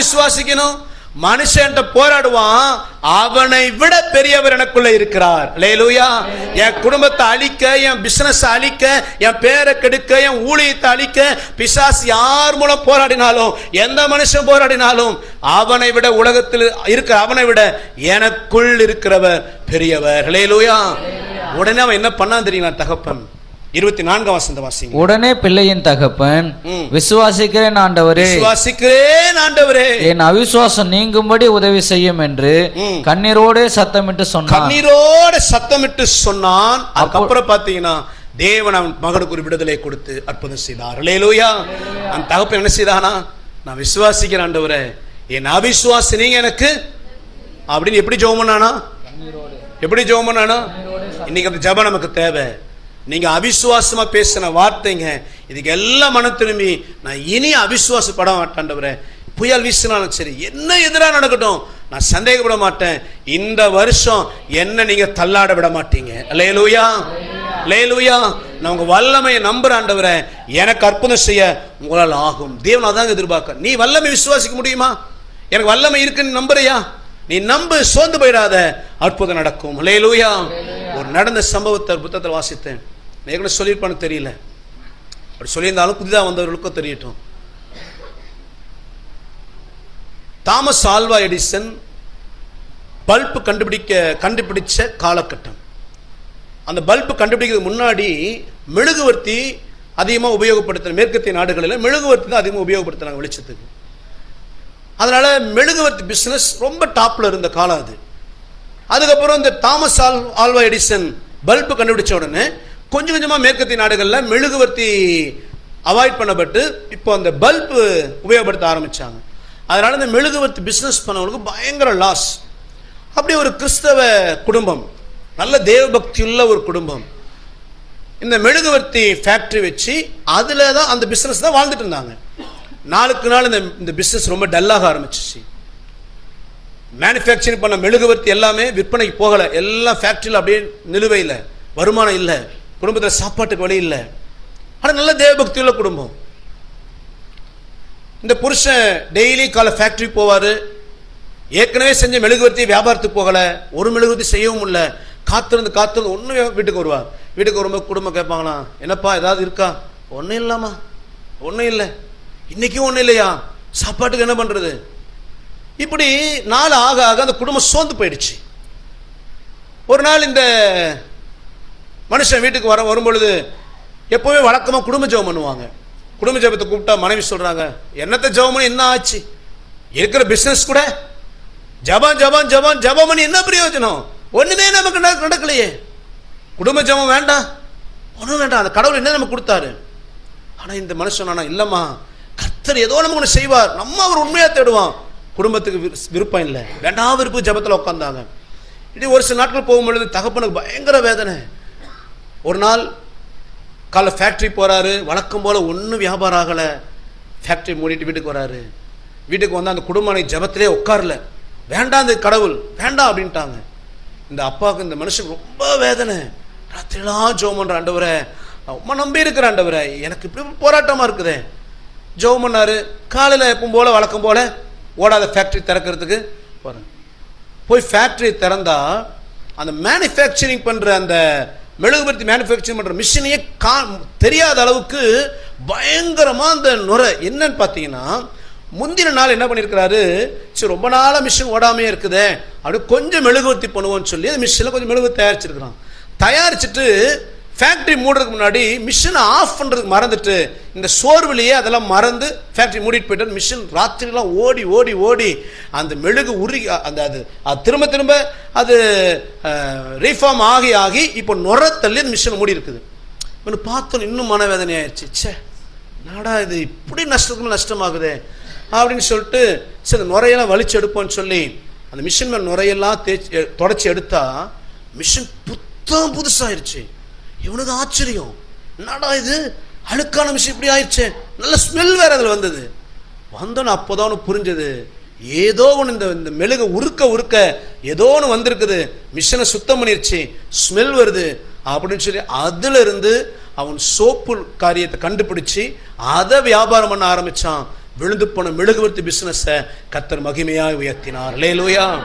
விசுவாசிக்கணும். மனுஷன் போராடுவான். அவனை விட பெரியவர் எனக்குள்ள இருக்கிறார். லேலூயா என் குடும்பத்தை அழிக்க என் பிசினஸ் அழிக்க என் பேரை கெடுக்க என் ஊழியத்தை அழிக்க பிசாஸ் யார் மூலம் போராடினாலும் எந்த மனுஷன் போராடினாலும் அவனை விட உலகத்தில் இருக்கிற அவனை விட எனக்குள் இருக்கிறவர் பெரியவர். லேலூயா உடனே அவன் என்ன பண்ணான் தெரியுங்களா தகப்பன்? இருபத்தி நான்காம் வசந்த வாசிங்க. உடனே பிள்ளையின் தகப்பன். விசுவாசிக்கிறேன் ஆண்டவரே விசுவாசிக்கிறேன் ஆண்டவரே. என் அவிசுவாசம் நீங்கும்படி உதவி செய்யும் என்று. கண்ணீரோடே சத்தமிட்டு சொன்னான். கண்ணீரோட சத்தமிட்டு சொன்னான். அதுக்கப்புறம் பாத்தீங்கன்னா தேவன் அவன் மகனுக்கு ஒரு விடுதலை கொடுத்து அற்புதம் செய்தார். லேலூயா அந்த தகப்பன் என்ன செய்தானா? நான் விசுவாசிக்கிறேன் ஆண்டவரே. என் அவிசுவாசி நீங்க எனக்கு. அப்படின்னு எப்படி ஜெபம் பண்ணானா? எப்படி ஜெபம் பண்ணானா? இன்னைக்கு அந்த ஜெபம் நமக்கு தேவை. நீங்கள் அவிசுவாசமாக பேசின வார்த்தைங்க. இதுக்கு எல்லாம் மன திரும்பி நான் இனி அவிசுவாசப்பட மாட்டேன்டவரே புயல் வீசினாலும் சரி என்ன எதிராக நடக்கட்டும் நான் சந்தேகப்பட மாட்டேன். இந்த வருஷம் என்ன நீங்கள் தள்ளாட விட மாட்டீங்க. லேலூயா லேலூயா நான் உங்கள் வல்லமையை நம்புறாண்டவரே எனக்கு அற்புதம் செய்ய உங்களால் ஆகும். தேவன் அதாங்க எதிர்பார்க்க. நீ வல்லமை விசுவாசிக்க முடியுமா? எனக்கு வல்லமை இருக்குன்னு நம்புறியா? நீ நம்பு சோர்ந்து போயிடாத. அற்புதம் நடக்கும். லேலூயா ஒரு நடந்த சம்பவத்தை புத்தகத்தில் வாசித்தேன். ஏற்கனவே சொல்லியிருப்பான்னு தெரியல. அப்படி சொல்லியிருந்தாலும் புதிதாக வந்தவர்களுக்கும் தெரியட்டும். தாமஸ் ஆல்வா எடிசன் பல்ப் கண்டுபிடிக்க கண்டுபிடிச்ச காலகட்டம். அந்த பல்ப் கண்டுபிடிக்கிறதுக்கு முன்னாடி மெழுகுவர்த்தி அதிகமாக உபயோகப்படுத்துற மேற்கத்திய நாடுகளில் மெழுகுவர்த்தி தான் அதிகமாக உபயோகப்படுத்தினாங்க வெளிச்சத்துக்கு. அதனால் மெழுகுவர்த்தி பிஸ்னஸ் ரொம்ப டாப்பில் இருந்த காலம் அது. அதுக்கப்புறம் இந்த Thomas Al Alva Edison bulb கண்டுபிடிச்ச உடனே கொஞ்சம் கொஞ்சமாக மேற்கத்திய நாடுகளில் மெழுகுவர்த்தி அவாய்ட் பண்ணப்பட்டு இப்போ அந்த பல்பு உபயோகப்படுத்த ஆரம்பித்தாங்க அதனால் இந்த மெழுகுவர்த்தி பிஸ்னஸ் பண்ணவங்களுக்கு பயங்கர லாஸ் அப்படி ஒரு கிறிஸ்தவ குடும்பம் நல்ல தேவபக்தி உள்ள ஒரு குடும்பம் இந்த மெழுகுவர்த்தி ஃபேக்ட்ரி வச்சு அதில் தான் அந்த பிஸ்னஸ் தான் வாழ்ந்துட்டு இருந்தாங்க. நாளுக்கு நாள் இந்த இந்த பிஸ்னஸ் ரொம்ப டல்லாக ஆரம்பிச்சிச்சு. மேனுஃபேக்சரிங் பண்ண மெழுகுவர்த்தி எல்லாமே விற்பனைக்கு போகலை. எல்லாம் ஃபேக்ட்ரியில் அப்படியே நிலுவையில் வருமானம் இல்லை. குடும்பத்தில் சாப்பாட்டுக்கு வழி இல்லை. ஆனால் நல்ல தேவபக்தி உள்ள குடும்பம். இந்த புருஷன் டெய்லி காலை ஃபேக்ட்ரி போவார். ஏற்கனவே செஞ்ச மெழுகுவர்த்தி வியாபாரத்துக்கு போகலை. ஒரு மெழுகுவர்த்தி செய்யவும் இல்லை. காத்திருந்து காத்திருந்து ஒன்றும் வீட்டுக்கு வருவார் வீட்டுக்கு வரும்போது குடும்பம் கேட்பாங்களா என்னப்பா ஏதாவது இருக்கா? ஒன்றும் இல்லாமா ஒன்றும் இல்லை. இன்னைக்கும் ஒன்றும் இல்லையா? சாப்பாட்டுக்கு என்ன பண்ணுறது இப்படி நாள் ஆக ஆக அந்த குடும்பம் சோர்ந்து போயிடுச்சு. ஒரு நாள் இந்த மனுஷன் வீட்டுக்கு வர வரும்பொழுது எப்போவுமே வழக்கமாக குடும்ப ஜெபம் பண்ணுவாங்க. குடும்ப ஜெபத்தை கூப்பிட்டா மனைவி சொல்கிறாங்க என்னத்தை ஜெபம் பண்ணி என்ன ஆச்சு? இருக்கிற பிஸ்னஸ் கூட ஜபம் ஜபம் ஜபம் ஜபம் பண்ணி என்ன பிரயோஜனம்? ஒன்றுமே நமக்கு நடக்கலையே. குடும்ப ஜெபம் வேண்டாம். ஒன்றும் வேண்டாம். அந்த கடவுள் என்ன நமக்கு கொடுத்தாரு? ஆனால் இந்த மனுஷன் ஆனால் இல்லைம்மா கர்த்தர் ஏதோ நமக்கு ஒன்று செய்வார். நம்ம அவர் உண்மையாக தேடுவான். குடும்பத்துக்கு விருப்பம் இல்லை. வேண்டாம் விருப்பம் ஜபத்தில் உட்காந்தாங்க இப்படி ஒரு சில நாட்கள் போகும்பொழுது தகப்பனுக்கு பயங்கர வேதனை. ஒரு நாள் காலைல ஃபேக்ட்ரி போகிறாரு வழக்கம் போல் ஒன்றும் வியாபாரம் ஆகலை. ஃபேக்ட்ரி மூடிட்டு வீட்டுக்கு வராரு. வீட்டுக்கு வந்து அந்த குடும்பனை ஜபத்திலே உட்காரல. வேண்டாம் இந்த கடவுள் வேண்டாம் அப்படின்ட்டாங்க. இந்த அப்பாவுக்கு இந்த மனுஷனுக்கு ரொம்ப வேதனை. ராத்திரிலாம் ஜோம் பண்ணுற ஆண்டவரை ரொம்ப நம்பி இருக்கிற ஆண்டவரை எனக்கு இப்படி போராட்டமாக இருக்குதே. ஜோம் பண்ணார். காலையில் எப்பவும் போல் வழக்கம் போல் ஓடாத ஃபேக்ட்ரி திறக்கிறதுக்கு போகிறேன் போய் ஃபேக்ட்ரி திறந்தால் அந்த மேனுஃபேக்சரிங் பண்ணுற அந்த மெழுகுபர்த்தி மேனுஃபேக்சரிங் பண்ணுற மிஷினையே கா தெரியாத அளவுக்கு பயங்கரமாக அந்த நுரை. என்னன்னு பார்த்தீங்கன்னா முந்தின நாள் என்ன பண்ணியிருக்கிறாரு சரி ரொம்ப நாளாக மிஷின் ஓடாமே இருக்குதே. அப்படி கொஞ்சம் மெழுகுவர்த்தி பண்ணுவோம்னு சொல்லி அந்த மிஷினில் கொஞ்சம் மெழுகு தயாரிச்சிருக்கிறான். தயாரிச்சுட்டு ஃபேக்ட்ரி மூடுறதுக்கு முன்னாடி மிஷினை ஆஃப் பண்ணுறதுக்கு மறந்துட்டு இந்த சோர்விலேயே அதெல்லாம் மறந்து ஃபேக்ட்ரி மூடிட்டு போயிட்டு மிஷின் ராத்திரிலாம் ஓடி ஓடி ஓடி அந்த மெழுகு உருகி அந்த அது அது திரும்ப திரும்ப அது ரீஃபார்ம் ஆகி ஆகி இப்போ நுர தள்ளி அந்த மிஷின் மூடி இருக்குது. இவனு பார்த்தோம் இன்னும் மனவேதனை ஆயிடுச்சு. ச்சே நாடா இது இப்படி நஷ்டத்துக்கு நஷ்டமாகுதே அப்படின்னு சொல்லிட்டு சரி நுரையெல்லாம் வலிச்சு எடுப்போம்னு சொல்லி அந்த மிஷின் மேல் நுரையெல்லாம் தேய்ச்சி தொடச்சி எடுத்தா மிஷின் புத்தம் புதுசாயிருச்சு. இவனுக்கு ஆச்சரியம். என்னடா இது? அழுக்கான விஷயம் இப்படி ஆயிடுச்சு. நல்ல ஸ்மெல் வேற அதில் வந்தது. வந்தோன்னு அப்போதான் ஒன்று புரிஞ்சது. ஏதோ ஒன்று இந்த இந்த மெழுக உருக்க உருக்க ஏதோ ஒன்று வந்திருக்குது. மிஷினை சுத்தம் பண்ணிருச்சு. ஸ்மெல் வருது. அப்படின்னு சொல்லி அதுல இருந்து அவன் சோப்பு காரியத்தை கண்டுபிடிச்சு அதை வியாபாரம் பண்ண ஆரம்பிச்சான். விழுந்து போன மெழுகுவர்த்தி பிஸ்னஸை கத்தர் மகிமையாக உயர்த்தினார். லேலோயா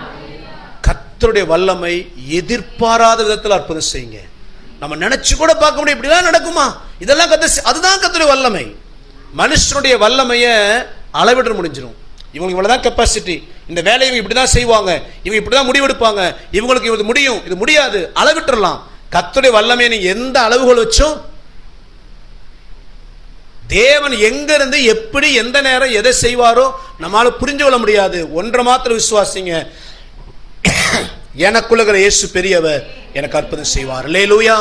கத்தருடைய வல்லமை எதிர்பாராத விதத்தில் அற்புதம் செய்யுங்க. நம்ம நினைச்சு கூட பார்க்க முடியும். இப்படிலாம் நடக்குமா? இதெல்லாம் கத்த அதுதான் கத்துடைய வல்லமை. மனுஷனுடைய வல்லமையை அளவிட முடிஞ்சிடும் இவங்களுக்கு இவ்வளவுதான் கெப்பாசிட்டி இந்த வேலையை இவங்க இப்படி தான் செய்வாங்க. இவங்க இப்படி தான் முடிவெடுப்பாங்க. இவங்களுக்கு இது முடியும். இது முடியாது. அளவிட்டுடலாம் கத்துடைய வல்லமையை நீங்க எந்த அளவுகள் வச்சும் தேவன் எங்கேருந்து எப்படி எந்த நேரம் எதை செய்வாரோ நம்மளால் புரிஞ்சு கொள்ள முடியாது. ஒன்றை மாத்திரம் விசுவாசிங்க. எனக்குள்ள இயேசு பெரியவர். எனக்கு அற்புதம் செய்வார். லேலூயா